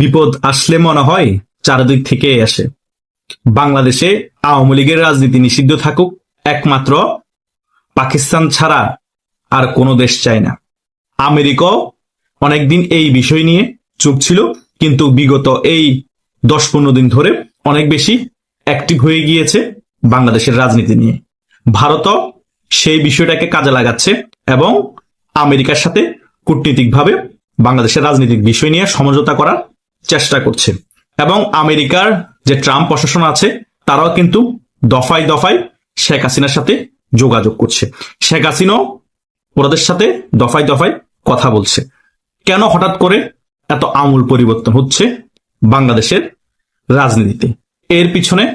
বিপদ আসলে মনে হয় চারদিক থেকে আসে। বাংলাদেশে আওয়ামী লীগের রাজনীতি নিষিদ্ধ থাকুক একমাত্র পাকিস্তান ছাড়া আর কোনো দেশ চায় না। আমেরিকাও অনেকদিন এই বিষয় নিয়ে চুপ ছিল, কিন্তু বিগত এই দশ পনেরো দিন ধরে অনেক বেশি অ্যাক্টিভ হয়ে গিয়েছে বাংলাদেশের রাজনীতি নিয়ে। ভারতও সেই বিষয়টাকে কাজে লাগাচ্ছে এবং আমেরিকার সাথে কূটনীতিকভাবে বাংলাদেশের রাজনৈতিক বিষয় নিয়ে সমঝোতা করার চেষ্টা করছে। এবং আমেরিকার যে ট্রাম্প প্রশাসন আছে, তারাও কিন্তু দফায় দফায় শেখ হাসিনার সাথে যোগাযোগ করছে। শেখ হাসিনাও ওদের সাথে দফায় দফায় কথা বলছে। কেন হঠাৎ করে এত আমূল পরিবর্তন হচ্ছে বাংলাদেশের রাজনীতিতে? এর পিছনে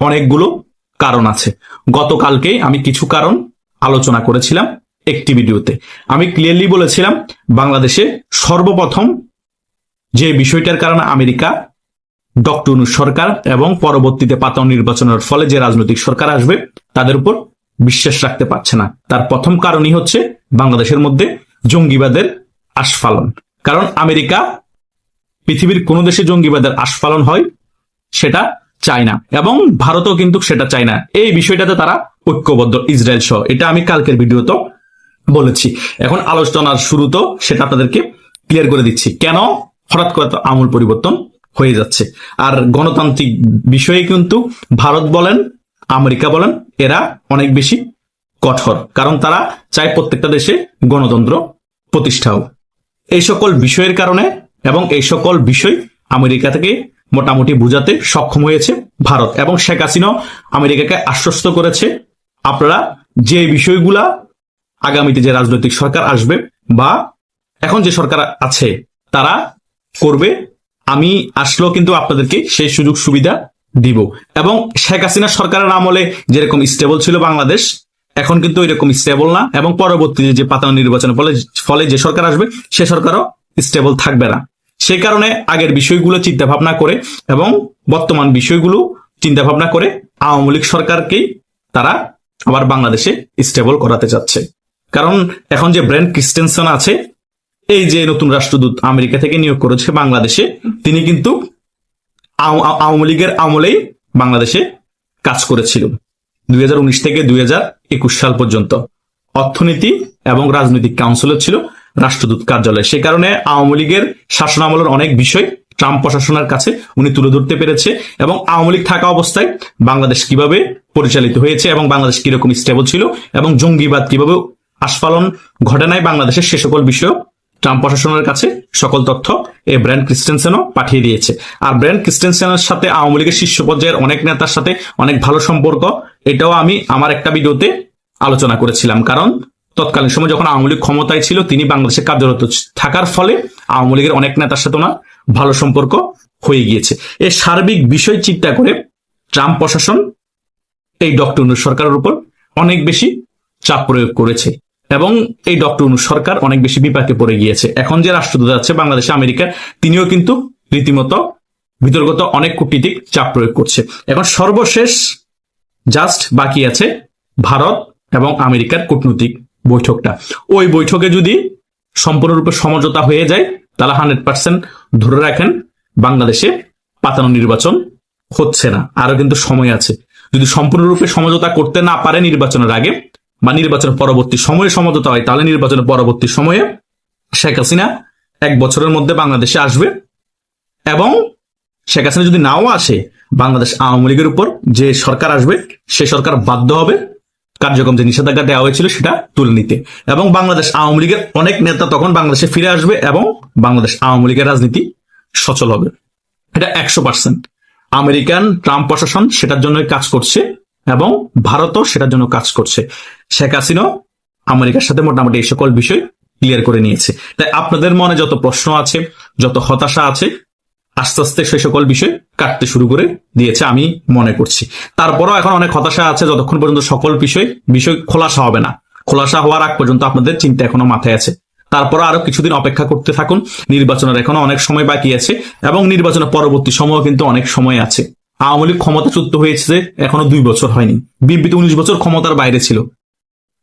অনেকগুলো কারণ আছে। গতকালকে আমি কিছু কারণ আলোচনা করেছিলাম একটি ভিডিওতে। আমি ক্লিয়ারলি বলেছিলাম, বাংলাদেশে সর্বপ্রথম যে বিষয়টার কারণে আমেরিকা, ডক্টর সরকার এবং পরবর্তীতে পাতানো নির্বাচনের ফলে যে রাজনৈতিক সরকার আসবে, তাদের উপর বিশ্বাস রাখতে পারছে না। তার প্রথম কারণই হচ্ছে বাংলাদেশের মধ্যে জঙ্গিবাদের আস্ফালন। কারণ আমেরিকা পৃথিবীর কোন দেশে জঙ্গিবাদের আস্ফালন হয় সেটা চায় না এবং ভারতও কিন্তু সেটা চায় না। এই বিষয়টাতে তারা ঐক্যবদ্ধ, ইসরায়েল সহ। এটা আমি কালকের ভিডিওতে বলেছি। এখন আলোচনার শুরুতেও সেটা আপনাদেরকে ক্লিয়ার করে দিচ্ছি। কেন হঠাৎ করে আমূল পরিবর্তন হয়ে যাচ্ছে। আর গণতান্ত্রিক বিষয়ে কিন্তু ভারত বলেন, আমেরিকা বলেন, এরা অনেক বেশি কঠোর। কারণ তারা চায় প্রত্যেকটা দেশে গণতন্ত্র প্রতিষ্ঠা হোক এই সকল বিষয়ের কারণে এবং এই সকল বিষয় আমেরিকা থেকে মোটামুটি বুঝাতে সক্ষম হয়েছে ভারত। এবং শেখ হাসিনাও আমেরিকাকে আশ্বস্ত করেছে, আপনারা যে বিষয়গুলা আগামীতে যে রাজনৈতিক সরকার আসবে বা এখন যে সরকার আছে, তারা করবে, আমি আসলেও কিন্তু আপনাদেরকে সেই সুযোগ সুবিধা দিব। এবং শেখ হাসিনা সরকারের আমলে যেরকম স্টেবল ছিল বাংলাদেশ, এখন কিন্তু এরকম স্টেবল না এবং পরবর্তীতে যে পাতানো নির্বাচনের ফলে ফলে যে সরকার আসবে, সে সরকারও স্টেবল থাকবে না। সেই কারণে আগের বিষয়গুলো চিন্তা ভাবনা করে এবং বর্তমান বিষয়গুলো চিন্তা ভাবনা করে আওয়ামী লীগ সরকারকেই তারা আবার বাংলাদেশে স্টেবল করাতে চাচ্ছে। কারণ এখন যে ব্র্যান্ড ক্রিস্টেনসন আছে এই যে নতুন রাষ্ট্রদূত আমেরিকা থেকে নিয়োগ করেছে বাংলাদেশে, তিনি কিন্তু আও- আও- আওয়ামী লীগের আমলেই বাংলাদেশে কাজ করেছিল দুই হাজার উনিশ থেকে দুই হাজার একুশ সাল পর্যন্ত অর্থনীতি এবং রাজনৈতিক কাউন্সিলর ছিল রাষ্ট্রদূত কার্যালয়। সে কারণে আওয়ামী লীগের শাসন আমলের অনেক বিষয় ট্রাম্প প্রশাসনের কাছে উনি তুলে ধরতে পেরেছে এবং আওয়ামী লীগ থাকা অবস্থায় বাংলাদেশ কীভাবে পরিচালিত হয়েছে এবং বাংলাদেশ কীরকম স্টেবল ছিল এবং জঙ্গিবাদ কীভাবে আস্ফালন নাই, বাংলাদেশের সে সকল বিষয় ট্রাম্প প্রশাসনের কাছে সকল তথ্য এই ব্র্যান্ড ক্রিস্টেনসেনও পাঠিয়ে দিয়েছে। আর ব্র্যান্ড ক্রিস্টেনসেনের সাথে আওয়ামী লীগের শীর্ষ পর্যায়ের অনেক নেতার সাথে অনেক ভালো সম্পর্ক, এটাও আমি আমার একটা ভিডিওতে আলোচনা করেছিলাম। কারণ তৎকালীন সময় যখন আওয়ামী লীগ ক্ষমতায় ছিল, তিনি বাংলাদেশে কার্যরত থাকার ফলে আওয়ামী লীগের অনেক নেতার সাথে ওনার ভালো সম্পর্ক হয়ে গিয়েছে। এই সার্বিক বিষয় চিন্তা করে ট্রাম্প প্রশাসন এই ডক্টর সরকারের উপর অনেক বেশি চাপ প্রয়োগ করেছে। এবং এই ডক্টর ইউনূস সরকার অনেক বেশি বিপাকে পড়ে গিয়েছে। এখন যে রাষ্ট্রদূত আছে বাংলাদেশে, আমেরিকার, তিনিও কিন্তু রীতিমতো বিতর্কত অনেক কূটনীতিক চাপ প্রয়োগ করছে। এখন সর্বশেষ জাস্ট বাকি আছে ভারত এবং আমেরিকার কূটনৈতিক বৈঠকটা। ওই বৈঠকে যদি সম্পূর্ণরূপে সমঝোতা হয়ে যায়, তাহলে হান্ড্রেড পার্সেন্ট ধরে রাখেন বাংলাদেশে পাতানো নির্বাচন হচ্ছে না। আরও কিন্তু সময় আছে। যদি সম্পূর্ণরূপে সমঝোতা করতে না পারে নির্বাচনের আগে বা নির্বাচনের পরবর্তী সময়ে সমঝোতা হয়, তাহলে নির্বাচনের পরবর্তী সময়ে শেখ হাসিনা এক বছরের মধ্যে বাংলাদেশে আসবে এবং শেখ হাসিনা যদি নাও আসে, বাংলাদেশ আওয়ামী লীগের উপর যে সরকার আসবে, সে সরকার বাধ্য হবে কার্যক্রম যে নিষেধাজ্ঞা দেওয়া হয়েছিল সেটা তুলে নিতে। এবং বাংলাদেশ আওয়ামী লীগের অনেক নেতা তখন বাংলাদেশে ফিরে আসবে এবং বাংলাদেশ আওয়ামী লীগের রাজনীতি সচল হবে। এটা একশো পার্সেন্ট। আমেরিকান ট্রাম্প প্রশাসন সেটার জন্য কাজ করছে এবং ভারতও সেটার জন্য কাজ করছে। শেখ হাসিনাও আমেরিকার সাথে মোটামুটি এই সকল বিষয় ক্লিয়ার করে নিয়েছে। তাই আপনাদের মনে যত প্রশ্ন আছে, যত হতাশা আছে, আস্তে আস্তে সে সকল বিষয় কাটতে শুরু করে দিয়েছে আমি মনে করছি। তারপরও এখন অনেক হতাশা আছে, যতক্ষণ পর্যন্ত সকল বিষয় বিষয় খোলাসা হবে না। খোলাসা হওয়ার আগ পর্যন্ত আপনাদের চিন্তা এখনও মাথায় আছে। তারপর আরও কিছুদিন অপেক্ষা করতে থাকুন। নির্বাচনের এখনও অনেক সময় বাকি আছে এবং নির্বাচনের পরবর্তী সময়ও কিন্তু অনেক সময় আছে। আওয়ামী লীগ ক্ষমতাচ্যুত হয়েছে এখনও দুই বছর হয়নি। বিএনপি তো উনিশ বছর ক্ষমতার বাইরে ছিল।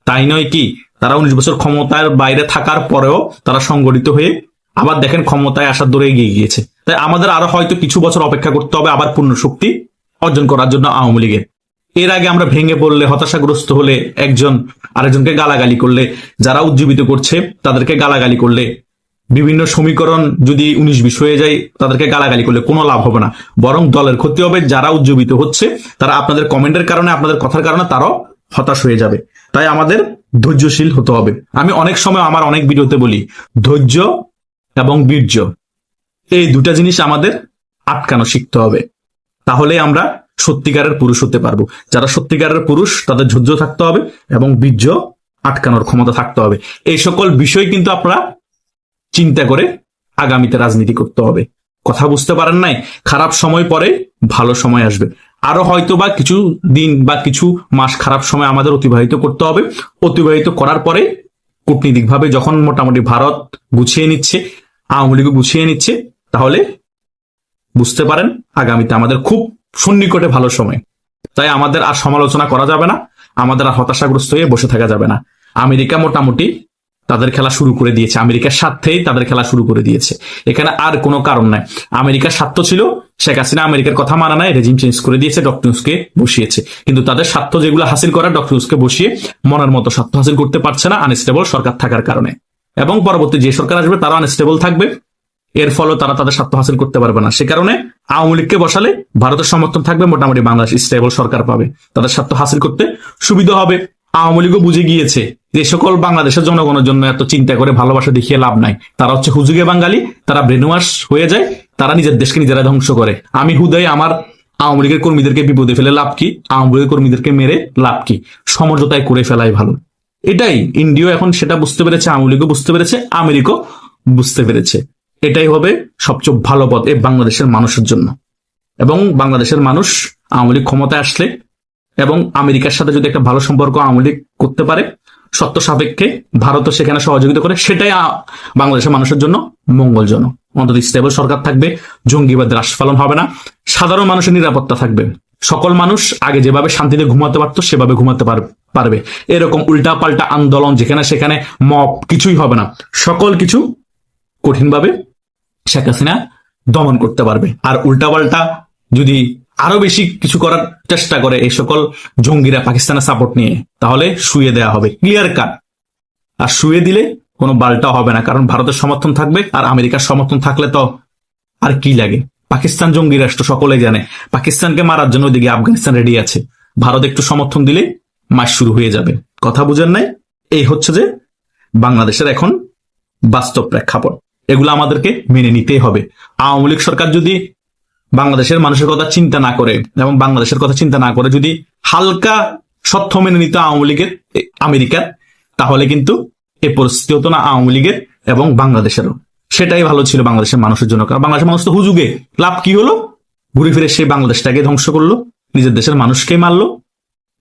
তাই নয় কি? তারা উনিশ বছর ক্ষমতার বাইরে থাকার পরেও তারা সংগঠিত হয়ে আবার দেখেন ক্ষমতায় আসার দূরে এগিয়ে গিয়েছে। তাই আমাদের আরও হয়তো কিছু বছর অপেক্ষা করতে হবে আবার পূর্ণ শক্তি অর্জন করার জন্য আওয়ামী লীগের। এর আগে আমরা ভেঙে পড়লে, হতাশাগ্রস্ত হলে একজন আরেকজনকে গালাগালি করলে, যারা উজ্জীবিত করছে তাদেরকে গালাগালি করলে, বিভিন্ন সমীকরণ যদি উনিশ বিশ হয়ে যায় তাদেরকে গালাগালি করলে কোনো লাভ হবে না। বরং দলের ক্ষতি হবে, যারা উজ্জীবিত হচ্ছে, তারা আপনাদের কমেন্টের কারণে, আপনাদের কথার কারণে তারাও হতাশ হয়ে যাবে। তাই আমাদের ধৈর্যশীল হতে হবে। আমি অনেক সময় আমার অনেক ভিডিওতে বলি, ধৈর্য এবং বীর্য, এই দুটা জিনিস আমাদের আটকানো শিখতে হবে। তাহলে আমরা সত্যিকারের পুরুষ হতে পারব। যারা সত্যিকারের পুরুষ, তাদের ধৈর্য থাকতে হবে এবং বীর্য আটকানোর ক্ষমতা থাকতে হবে। এই সকল বিষয় কিন্তু আপনারা চিন্তা করে আগামীতে রাজনীতি করতে হবে। কথা বুঝতে পারেন নাই? খারাপ সময় পরে ভালো সময় আসবে। আরও হয়তো বা কিছু দিন বা কিছু মাস খারাপ সময় আমাদের অতিবাহিত করতে হবে। অতিবাহিত করার পরে কূটনীতিকভাবে যখন মোটামুটি ভারত গুছিয়ে নিচ্ছে, আওয়ামী লীগ গুছিয়ে নিচ্ছে, তাহলে বুঝতে পারেন আগামীতে আমাদের খুব সন্নিকটে ভালো সময়। তাই আমাদের আর সমালোচনা করা যাবে না, আমাদের আর হতাশাগ্রস্ত হয়ে বসে থাকা যাবে না। আমেরিকা মোটামুটি তাদের খেলা শুরু করে দিয়েছে। আমেরিকার স্বার্থেই তাদের খেলা শুরু করে দিয়েছে। এখানে আর কোনো কারণ নাই। আমেরিকার স্বার্থ ছিল, শেখ হাসিনা আমেরিকার কথা মানা নাই রেজিম চেঞ্জ করে দিয়েছে ডক্টর ইউনুসকে বসিয়েছে। কিন্তু তাদের স্বার্থ যেগুলো হাসিল করা ডক্টর ইউনুসকে বসিয়ে মনের মতো স্বার্থ হাসিল করতে পারছে না আনস্টেবল সরকার থাকার কারণে। এবং পরবর্তী যে সরকার আসবে তারা আনস্টেবল থাকবে। এর ফলে তারা তাদের স্বার্থ হাসিল করতে পারবে না। সে কারণে আওয়ামী লীগকে বসালে ভারতের সমর্থন থাকবে, মোটামুটি বাংলাদেশ স্টেবল সরকার পাবে। তাদের স্বার্থ হাসিল করতে সুবিধা হবে। আওয়ামী লীগও বুঝে গিয়েছে যে সকল বাংলাদেশের জনগণের জন্য এত চিন্তা করে ভালোবাসা দেখিয়ে লাভ নাই। তারা হচ্ছে হুজুগে বাঙালি, তারা ব্রেনওয়াশ হয়ে যায়, তারা নিজের দেশকে নিজেরা ধ্বংস করে। আমি হুদয় আমার আওয়ামী লীগের কর্মীদেরকে বিপদে ফেলে লাভ কি? আওয়ামী লীগের কর্মীদেরকে মেরে লাভ কি? সমঝোতায় করে ফেলাই ভালো। এটাই ইন্ডিয়া এখন সেটা বুঝতে পেরেছে, আওয়ামী লীগও বুঝতে পেরেছে, আমেরিকাও বুঝতে পেরেছে। এটাই হবে সবচেয়ে ভালো পথ এই বাংলাদেশের মানুষের জন্য। এবং বাংলাদেশের মানুষ আওয়ামী লীগ ক্ষমতায় আসলে এবং আমেরিকার সাথে যদি একটা ভালো সম্পর্ক আওয়ামী করতে পারে, সত্য সাপেক্ষে ভারতও সেখানে সহযোগিতা করে, সেটাই বাংলাদেশের মানুষের জন্য মঙ্গলজনক। অন্তত স্টেবল সরকার থাকবে জঙ্গিবাদের আস্ফালন হবে না, সাধারণ মানুষের নিরাপত্তা থাকবে। সকল মানুষ আগে যেভাবে শান্তিতে ঘুমাতে পারতো, সেভাবে ঘুমাতে পার- পারবে। এরকম উল্টা পাল্টা আন্দোলন যেখানে সেখানে মব কিছুই হবে না। সকল কিছু কঠিনভাবে শেখ হাসিনা দমন করতে পারবে। আর উল্টাপাল্টা যদি আরও বেশি কিছু করার চেষ্টা করে এই সকল জঙ্গিরা পাকিস্তানের সাপোর্ট নিয়ে, তাহলে শুয়ে দেওয়া হবে ক্লিয়ার কাট আর শুয়ে দিলে কোনো বালটা হবে না, কারণ ভারতের সমর্থন থাকবে আর আমেরিকার সমর্থন থাকলে তো আর কি লাগে? পাকিস্তান জঙ্গি রাষ্ট্র সকলে জানে, পাকিস্তানকে মারার জন্য ওইদিকে আফগানিস্তান রেডি আছে। ভারত একটু সমর্থন দিলে মাস শুরু হয়ে যাবে। কথা বুঝেন নাই? এই হচ্ছে যে বাংলাদেশের এখন বাস্তব প্রেক্ষাপট। এগুলো আমাদেরকে মেনে নিতেই হবে। আওয়ামী লীগ সরকার যদি বাংলাদেশের মানুষের কথা চিন্তা না করে এবং বাংলাদেশের কথা চিন্তা না করে যদি হালকা সত্য মেনে নিত আওয়ামী লীগের আমেরিকার, তাহলে কিন্তু এ পরিস্থিতি হতো না আওয়ামী লীগের এবং বাংলাদেশেরও। সেটাই ভালো ছিল বাংলাদেশের মানুষের জন্য। কারণ বাংলাদেশের মানুষ তো হুজুগে। লাভ কি হলো? ঘুরে ফিরে সে বাংলাদেশটাকে ধ্বংস করল, নিজের দেশের মানুষকে মারলো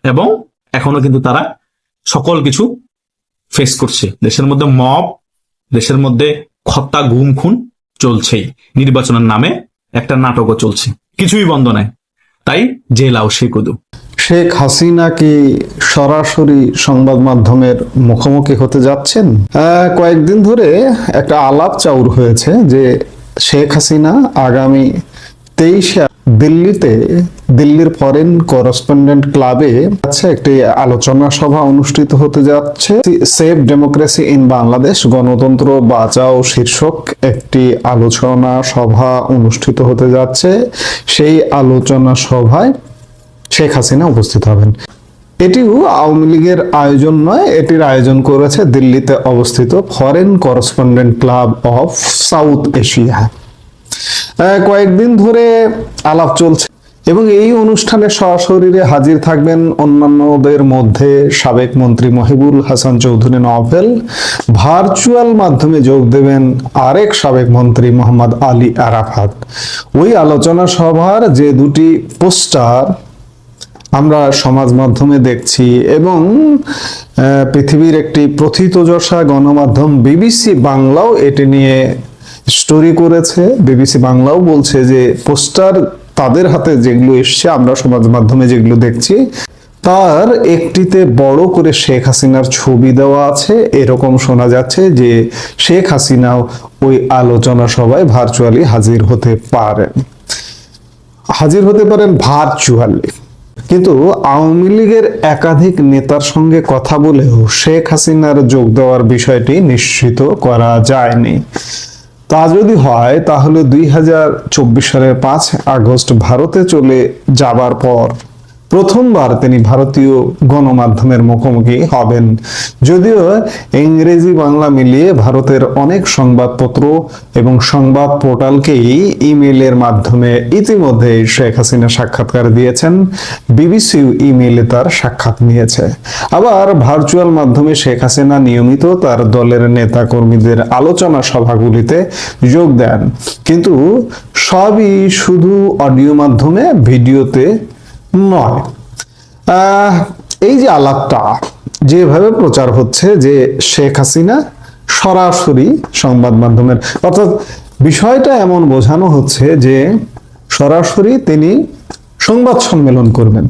এবং এখনও কিন্তু তারা সকল কিছু ফেস করছে। দেশের মধ্যে মব, দেশের মধ্যে হত্যা গুম খুন চলছেই। নির্বাচনের নামে একটা নাটকও চলছে। কিছুই বন্ধ নাই। তাই জেলাও সে কুদু। শেখ হাসিনা কি সরাসরি সংবাদ মাধ্যমের মুখোমুখি হতে যাচ্ছেন? কয়েকদিন ধরে একটা আলাপ চাউর হয়েছে যে শেখ হাসিনা আগামী তেইশে দিল্লিতে, দিল্লির ফরেন করেসপন্ডেন্ট ক্লাবে আছে একটি আলোচনা সভা অনুষ্ঠিত হতে যাচ্ছে। সেফ ডেমোক্রেসি ইন বাংলাদেশ গণতন্ত্র বাঁচাও শীর্ষক একটি আলোচনা সভা অনুষ্ঠিত হতে যাচ্ছে। সেই আলোচনা সভায় শেখ হাসিনা উপস্থিত হবেন। এটিও আওয়ামী লীগের আয়োজন নয়, এটির আয়োজন করেছে দিল্লিতে অবস্থিত foreign correspondent club of South Asia কয়েকদিন ধরে আলাপ চলছে এবং এই অনুষ্ঠানে সশরীরে হাজির থাকবেন অন্যান্যদের মধ্যে সাবেক মন্ত্রী মহিবুল হাসান চৌধুরী নভেল ভার্চুয়াল মাধ্যমে যোগ দেবেন আরেক সাবেক মন্ত্রী মোহাম্মদ আলী আরাফাত। ওই আলোচনা সভার যে দুটি পোস্টার আমরা সমাজ মাধ্যমে দেখছি এবং পৃথিবীর একটি প্রথিতযশা গণমাধ্যম বিবিসি বাংলাও এটি নিয়ে স্টোরি করেছে, বিবিসি বাংলাও বলছে যে পোস্টার তাদের হাতে যেগুলো এসছে, আমরা সমাজ মাধ্যমে যেগুলো দেখছি, তার একটিতে বড় করে শেখ হাসিনার ছবি দেওয়া আছে। এরকম শোনা যাচ্ছে যে শেখ হাসিনাও ওই আলোচনা সভায় ভার্চুয়ালি হাজির হতে পারেন হাজির হতে পারেন ভার্চুয়ালি কিন্তু আওয়ামী লীগের একাধিক নেতার সঙ্গে কথা বলেও শেখ হাসিনার যোগ দেওয়ার বিষয়টি নিশ্চিত করা যায়নি। তা যদি হয় তাহলে দুই হাজার চব্বিশ সালের পাঁচ আগস্ট ভারতে চলে যাবার পর প্রথমবার তিনি ভারতীয় গণমাধ্যমের মুখোমুখি হবেন। যদিও ইংরেজি বাংলা মিলিয়ে ভারতের অনেক সংবাদপত্র এবং সংবাদ পোর্টালকেই ইমেলের মাধ্যমে ইতিমধ্যে শেখ হাসিনা সাক্ষাৎকার দিয়েছেন। বিবিসিও ইমেলে তার সাক্ষাৎ নিয়েছে। আবার ভার্চুয়াল মাধ্যমে শেখ হাসিনা নিয়মিত তার দলের নেতা কর্মীদের আলোচনা সভাগুলিতে যোগ দেন। কিন্তু সবই শুধু অডিও মাধ্যমে, ভিডিওতে নয়। এই যে আলাপটা, যেভাবে প্রচার হচ্ছে যে শেখ হাসিনা সরাসরি সংবাদ মাধ্যমের, অর্থাৎ বিষয়টা এমন বোঝানো হচ্ছে যে সরাসরি তিনি সংবাদ সম্মেলন করবেন।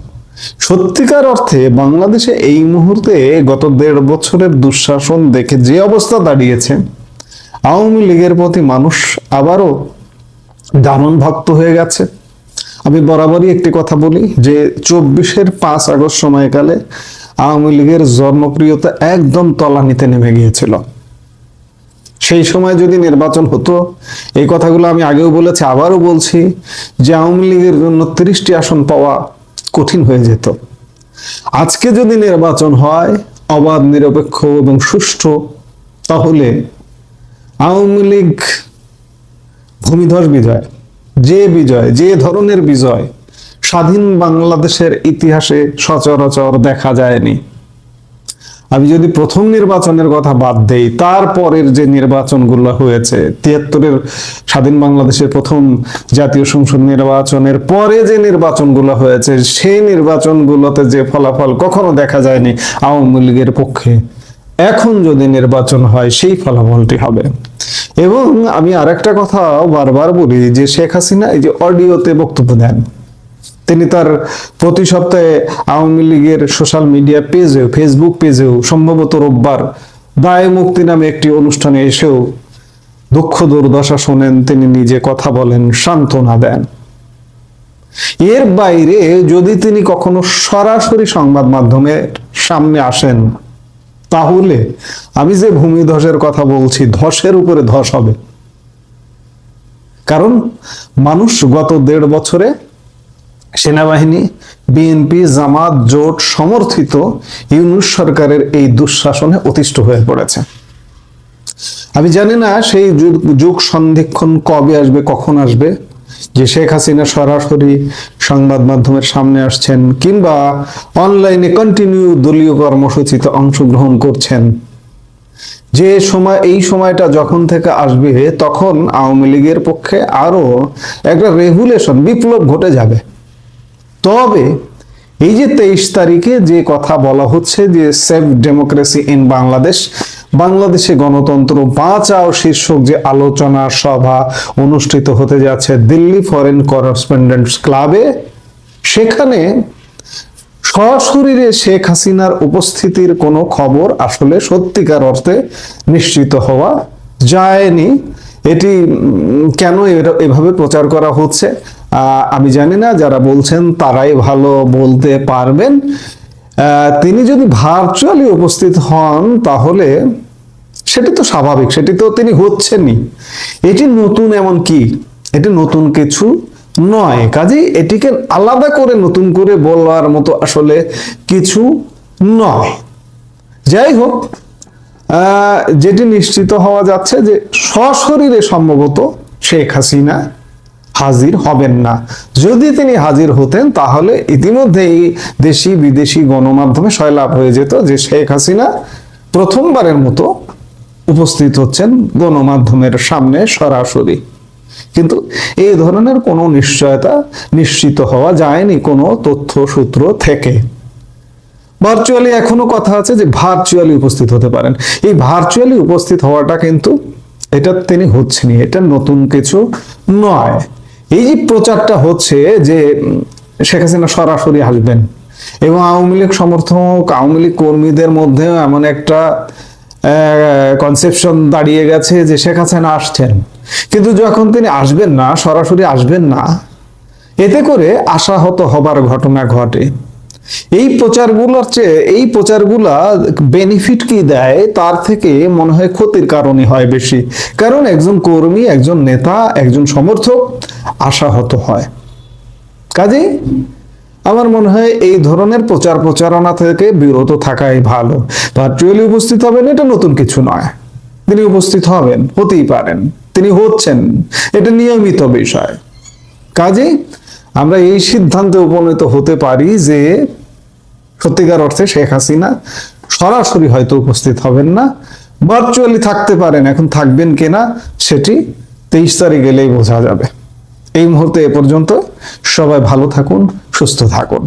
সত্যিকার অর্থে বাংলাদেশে এই মুহূর্তে গত দেড় বছরের দুঃশাসন দেখে যে অবস্থা দাঁড়িয়েছে, আওয়ামী লীগের প্রতি মানুষ আবারও দারুণ ভক্ত হয়ে গেছে। আমি বরাবরই একটি কথা বলি যে চব্বিশের পাঁচ আগস্ট সময়কালে আওয়ামী লীগের জনপ্রিয়তা একদম তলানিতে নেমে গিয়েছিল। সেই সময় যদি নির্বাচন হতো, এই কথাগুলো আমি আগেও বলেছি, আবারও বলছি যে আওয়ামী লীগের জন্য তিরিশটি আসন পাওয়া কঠিন হয়ে যেত। আজকে যদি নির্বাচন হয়, অবাধ, নিরপেক্ষ এবং সুষ্ঠু, তাহলে আওয়ামী লীগ ভূমিধস বিজয়। যে বিজয়, যে ধরনের বিজয়, স্বাধীন বাংলাদেশের ইতিহাসে সচরাচর দেখা যায়নি। আমি যদি প্রথম নির্বাচনের কথা বাদ দেই, তারপরের যে নির্বাচনগুলো হয়েছে, তিয়াত্তরের স্বাধীন বাংলাদেশের প্রথম জাতীয় সংসদ নির্বাচনের পরে যে নির্বাচনগুলো হয়েছে, সেই নির্বাচনগুলোতে যে ফলাফল কখনো দেখা যায়নি আওয়ামী লীগের পক্ষে। এখন যদি নির্বাচন হয়, সেই ফলাফলটি হবে। এবং আমি আরেকটা কথা বারবার বলি যে শেখ হাসিনা এই যে অডিওতে বক্তব্য দেন, তিনি তার প্রতি সপ্তাহে আওয়ামী লীগের সোশ্যাল মিডিয়া পেজেও, ফেসবুক পেজেও সম্ভবত রোববার দায় মুক্তি নামে একটি অনুষ্ঠানে এসেও দুঃখ দুর্দশা শোনেন, তিনি নিজে কথা বলেন, সান্ত্বনা দেন। এর বাইরে যদি তিনি কখনো সরাসরি সংবাদ মাধ্যমের সামনে আসেন তাহলে আমি যে ভূমি ধসের কথা বলছি, ধসের উপরে ধস হবে। কারণ মানুষ গত দেড় বছরে সেনাবাহিনী, বিএনপি, জামাত, জোট সমর্থিত ইউনুস সরকারের এই দুঃশাসনে অতিষ্ঠ হয়ে পড়েছে। আমি জানি না সেই যুগ যুগ সন্ধিক্ষণ কবে আসবে, কখন আসবে। যে শেখ হাসিনা সরাসরি সংবাদ মাধ্যমের সামনে আসছেন কিংবা অনলাইনে কন্টিনিউ দলীয় কর্মসূচিতে অংশগ্রহণ করছেন। যে সময়, এই সময়টা যখন থেকে আসবে, তখন আওয়ামী লীগের পক্ষে আরও একটা রেগুলেশন বিপ্লব ঘটে যাবে। তবে এই যে তেইশ তারিখে যে কথা বলা হচ্ছে যে সেভ ডেমোক্রেসি ইন বাংলাদেশ বাংলাদেশে গণতন্ত্র বাঁচাও শীর্ষক যে আলোচনা সভা অনুষ্ঠিত হতে যাচ্ছে দিল্লি ফরেন করেসপন্ডেন্টস ক্লাবে সেখানে সশরীরে শেখ হাসিনার উপস্থিতির কোনো খবর আসলে সত্যিকার অর্থে নিশ্চিত হওয়া যায়নি। এটি কেন এভাবে প্রচার করা হচ্ছে? আমি জানি না, যারা বলছেন তারাই ভালো বলতে পারবেন। তিনি যদি ভার্চুয়ালি উপস্থিত হন, তাহলে সেটি তো স্বাভাবিক, সেটি তো তিনি হচ্ছেনই। এটি নতুন এমন কি? এটি নতুন কিছু নয়। কাজেই এটিকে আলাদা করে নতুন করে বলার মতো আসলে কিছু নয়। যাই হোক যেটি নিশ্চিত হওয়া যাচ্ছে যে সশরীরে সম্ভবত শেখ হাসিনা হাজির হবেন না। যদি তিনি হাজির হতেন, তাহলে ইতিমধ্যেই দেশি বিদেশি গণমাধ্যমে সয়লাভ হয়ে যেত যে শেখ হাসিনা প্রথমবারের মতো উপস্থিত হচ্ছেন গণমাধ্যমের সামনে সরাসরি। কিন্তু এই ধরনের কোনো নিশ্চয়তা নিশ্চিত হওয়া যায়নি কোনো তথ্য সূত্র থেকে। ভার্চুয়ালি এখনও কথা আছে যে ভার্চুয়ালি উপস্থিত হতে পারেন। এই ভার্চুয়ালি উপস্থিত হওয়াটা কিন্তু এটা তিনি হচ্ছেনই, এটা নতুন কিছু নয়। এই যে প্রচারটা হচ্ছে যে শেখ হাসিনা সরাসরি আসবেন এবং আওয়ামী লীগ সমর্থক, আওয়ামী লীগ কর্মীদের মধ্যেও এমন একটা কনসেপশন দাঁড়িয়ে গেছে যে শেখ হাসিনা আসছেন। কিন্তু যখন তিনি আসবেন না, সরাসরি আসবেন না, এতে করে আশাহত হবার ঘটনা ঘটে। এই প্রচারগুলোর চেয়ে এই প্রচারগুলা বেনিফিট কি দেয়? তার থেকে মনে হয় ক্ষতির কারণই হয় বেশি। কারণ একজন কর্মী, একজন নেতা, একজন সমর্থক আশাহত হয়। কাজেই আমার মনে হয় এই ধরনের প্রচার প্রচারণা থেকে বিরত থাকাই ভালো। ভার্চুয়ালি উপস্থিত হবেন, এটা নতুন কিছু নয়। তিনি উপস্থিত হবেন, হতেই পারেন। তিনি হচ্ছেন, এটা নিয়মিত বিষয়। কাজেই আমরা এই সিদ্ধান্তে উপনীত হতে পারি যে সত্যিকার অর্থে শেখ হাসিনা সরাসরি হয়তো উপস্থিত হবেন না ভার্চুয়ালি থাকতে পারেন, এখন থাকবেন কিনা সেটি তেইশ তারিখ গেলেই বোঝা যাবে। এই মুহূর্তে এ পর্যন্ত সবাই ভালো থাকুন, সুস্থ থাকুন।